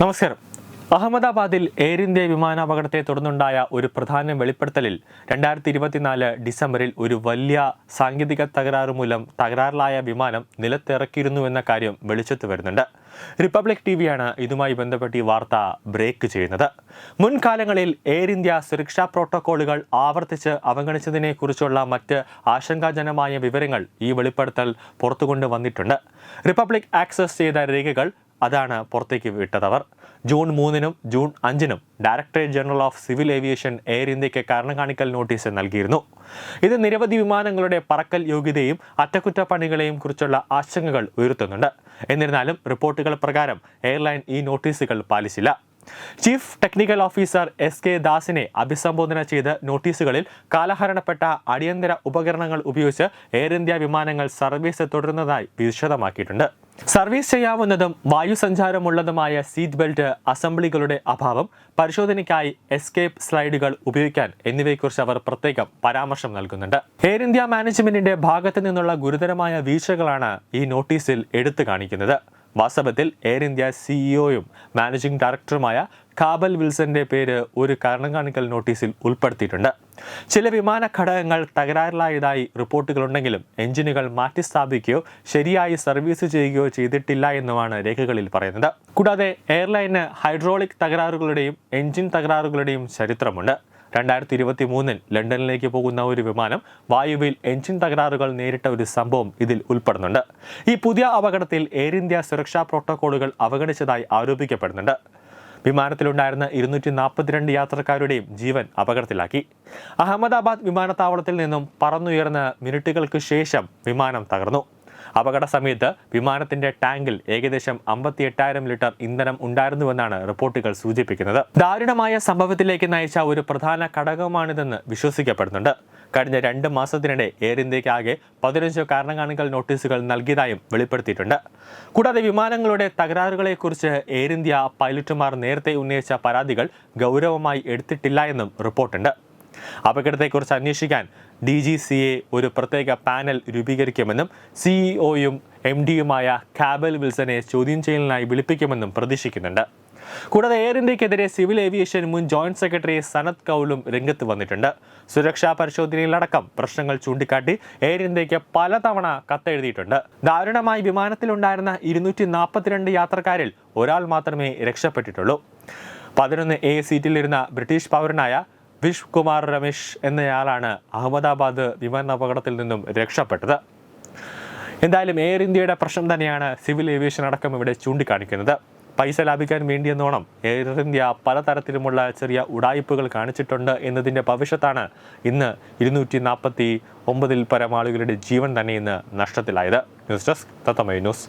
നമസ്കാരം. അഹമ്മദാബാദിൽ air India വിമാനാപകടത്തെ തുടർന്നുണ്ടായ ഒരു പ്രധാന വെളിപ്പെടുത്തലിൽ രണ്ടായിരത്തി ഇരുപത്തിനാല് ഡിസംബറിൽ ഒരു വലിയ സാങ്കേതിക തകരാറ് മൂലം തകരാറിലായ വിമാനം നിലത്തിറക്കിയിരുന്നു എന്ന കാര്യം വെളിച്ചത്ത് വരുന്നുണ്ട്. റിപ്പബ്ലിക് ടി വിയാണ് ഇതുമായി ബന്ധപ്പെട്ട് ഈ വാർത്ത ബ്രേക്ക് ചെയ്യുന്നത്. മുൻകാലങ്ങളിൽ എയർ ഇന്ത്യ സുരക്ഷാ പ്രോട്ടോക്കോളുകൾ ആവർത്തിച്ച് അവഗണിച്ചതിനെക്കുറിച്ചുള്ള മറ്റ് ആശങ്കാജനമായ വിവരങ്ങൾ ഈ വെളിപ്പെടുത്തൽ പുറത്തുകൊണ്ട് വന്നിട്ടുണ്ട്. റിപ്പബ്ലിക് ആക്സസ് ചെയ്ത രേഖകൾ അതാണ് പുറത്തേക്ക് വിട്ടതവർ ജൂൺ മൂന്നിനും ജൂൺ അഞ്ചിനും directorate general of civil aviation Air ഇന്ത്യയ്ക്ക് കാരണം കാണിക്കൽ നോട്ടീസ് നൽകിയിരുന്നു. ഇത് നിരവധി വിമാനങ്ങളുടെ പറക്കൽ യോഗ്യതയും അറ്റകുറ്റപ്പണികളെയും കുറിച്ചുള്ള ആശങ്കകൾ ഉയർത്തുന്നുണ്ട്. എന്നിരുന്നാലും റിപ്പോർട്ടുകൾ പ്രകാരം എയർലൈൻ ഈ നോട്ടീസുകൾ പാലിച്ചില്ല. Chief technical officer S K ദാസിനെ അഭിസംബോധന ചെയ്ത് നോട്ടീസുകളിൽ കാലഹരണപ്പെട്ട അടിയന്തര ഉപകരണങ്ങൾ ഉപയോഗിച്ച് എയർ ഇന്ത്യ വിമാനങ്ങൾ സർവീസ് തുടരുന്നതായി വിശദമാക്കിയിട്ടുണ്ട്. സർവീസ് ചെയ്യാവുന്നതും വായുസഞ്ചാരമുള്ളതുമായ സീറ്റ് ബെൽറ്റ് അസംബ്ലികളുടെ അഭാവം പരിശോധനയ്ക്കായി എസ്കേപ്പ് സ്ലൈഡുകൾ ഉപയോഗിക്കാൻ എന്നിവയെക്കുറിച്ച് അവർ പ്രത്യേകം പരാമർശം നൽകുന്നുണ്ട്. എയർ ഇന്ത്യ മാനേജ്മെന്റിന്റെ ഭാഗത്തു നിന്നുള്ള ഗുരുതരമായ വീഴ്ചകളാണ് ഈ നോട്ടീസിൽ എടുത്തു കാണിക്കുന്നത്. വാസ്തവത്തിൽ എയർ ഇന്ത്യ സിഇഒയും മാനേജിംഗ് ഡയറക്ടറുമായ കാബൽ വിൽസന്റെ പേര് ഒരു കാരണം കാണിക്കൽ നോട്ടീസിൽ ഉൾപ്പെടുത്തിയിട്ടുണ്ട്. ചില വിമാന ഘടകങ്ങൾ തകരാറിലായതായി റിപ്പോർട്ടുകളുണ്ടെങ്കിലും എഞ്ചിനുകൾ മാറ്റിസ്ഥാപിക്കുകയോ ശരിയായി സർവീസ് ചെയ്യുകയോ ചെയ്തിട്ടില്ല എന്നുമാണ് രേഖകളിൽ പറയുന്നത്. കൂടാതെ എയർലൈന് ഹൈഡ്രോളിക് തകരാറുകളുടെയും എഞ്ചിൻ തകരാറുകളുടെയും ചരിത്രമുണ്ട്. രണ്ടായിരത്തി ഇരുപത്തി മൂന്നിൽ ലണ്ടനിലേക്ക് പോകുന്ന ഒരു വിമാനം വായുവിൽ എഞ്ചിൻ തകരാറുകൾ നേരിട്ട ഒരു സംഭവം ഇതിൽ ഉൾപ്പെടുന്നുണ്ട്. ഈ പുതിയ അപകടത്തിൽ എയർ ഇന്ത്യ സുരക്ഷാ പ്രോട്ടോക്കോളുകൾ അവഗണിച്ചതായി ആരോപിക്കപ്പെടുന്നുണ്ട്. വിമാനത്തിലുണ്ടായിരുന്ന ഇരുന്നൂറ്റി നാൽപ്പത്തിരണ്ട് യാത്രക്കാരുടെയും ജീവൻ അപകടത്തിലാക്കി. അഹമ്മദാബാദ് വിമാനത്താവളത്തിൽ നിന്നും പറന്നുയർന്ന് മിനിറ്റുകൾക്ക് ശേഷം വിമാനം തകർന്നു. അപകട സമയത്ത് വിമാനത്തിന്റെ ടാങ്കിൽ ഏകദേശം അമ്പത്തി എട്ടായിരം ലിറ്റർ ഇന്ധനം ഉണ്ടായിരുന്നുവെന്നാണ് റിപ്പോർട്ടുകൾ സൂചിപ്പിക്കുന്നത്. ദാരുണമായ സംഭവത്തിലേക്ക് നയിച്ച ഒരു പ്രധാന ഘടകമാണിതെന്ന് വിശ്വസിക്കപ്പെടുന്നുണ്ട്. കഴിഞ്ഞ രണ്ട് മാസത്തിനിടെ എയർ ഇന്ത്യയ്ക്ക് ആകെ പതിനഞ്ച് കാരണകാണികൾ നോട്ടീസുകൾ നൽകിയതായും വെളിപ്പെടുത്തിയിട്ടുണ്ട്. കൂടാതെ വിമാനങ്ങളുടെ തകരാറുകളെക്കുറിച്ച് എയർ ഇന്ത്യ പൈലറ്റുമാർ നേരത്തെ ഉന്നയിച്ച പരാതികൾ ഗൗരവമായി എടുത്തിട്ടില്ല എന്നും റിപ്പോർട്ടുണ്ട്. അപകടത്തെക്കുറിച്ച് അന്വേഷിക്കാൻ ഡി ജി സി എ ഒരു പ്രത്യേക പാനൽ രൂപീകരിക്കുമെന്നും സിഇഒയും എം ഡിയുമായ കാബൽ വിൽസനെ ചോദ്യം ചെയ്യലിനായി വിളിപ്പിക്കുമെന്നും പ്രതീക്ഷിക്കുന്നുണ്ട്. കൂടാതെ എയർ ഇന്ത്യക്കെതിരെ സിവിൽ ഏവിയേഷൻ മുൻ ജോയിന്റ് സെക്രട്ടറി സനത് കൗലും രംഗത്ത് വന്നിട്ടുണ്ട്. സുരക്ഷാ പരിശോധനയിലടക്കം പ്രശ്നങ്ങൾ ചൂണ്ടിക്കാട്ടി എയർ ഇന്ത്യയ്ക്ക് പലതവണ കത്തെഴുതിയിട്ടുണ്ട്. ദാരുണമായി വിമാനത്തിലുണ്ടായിരുന്ന ഇരുന്നൂറ്റി നാൽപ്പത്തിരണ്ട് യാത്രക്കാരിൽ ഒരാൾ മാത്രമേ രക്ഷപ്പെട്ടിട്ടുള്ളൂ. പതിനൊന്ന് എ സീറ്റിലിരുന്ന ബ്രിട്ടീഷ് പൗരനായ വിഷ് കുമാർ രമേശ് എന്നയാളാണ് അഹമ്മദാബാദ് വിമാനാപകടത്തിൽ നിന്നും രക്ഷപ്പെട്ടത്. എന്തായാലും എയർ ഇന്ത്യയുടെ പ്രശ്നം തന്നെയാണ് സിവിൽ ഏവിയേഷൻ അടക്കം ഇവിടെ ചൂണ്ടിക്കാണിക്കുന്നത്. പൈസ ലാഭിക്കാൻ വേണ്ടിയെന്നോണം എയർ ഇന്ത്യ പലതരത്തിലുമുള്ള ചെറിയ ഉടായ്പകൾ കാണിച്ചിട്ടുണ്ട് എന്നതിന്റെ ഭവിഷ്യത്താണ് ഇന്ന് ഇരുന്നൂറ്റി നാൽപ്പത്തി ഒമ്പതിൽ പരം ആളുകളുടെ ജീവൻ തന്നെ ഇന്ന് നഷ്ടത്തിലായത്. ന്യൂസ് ഡെസ്ക് തത്തമൈ ന്യൂസ്.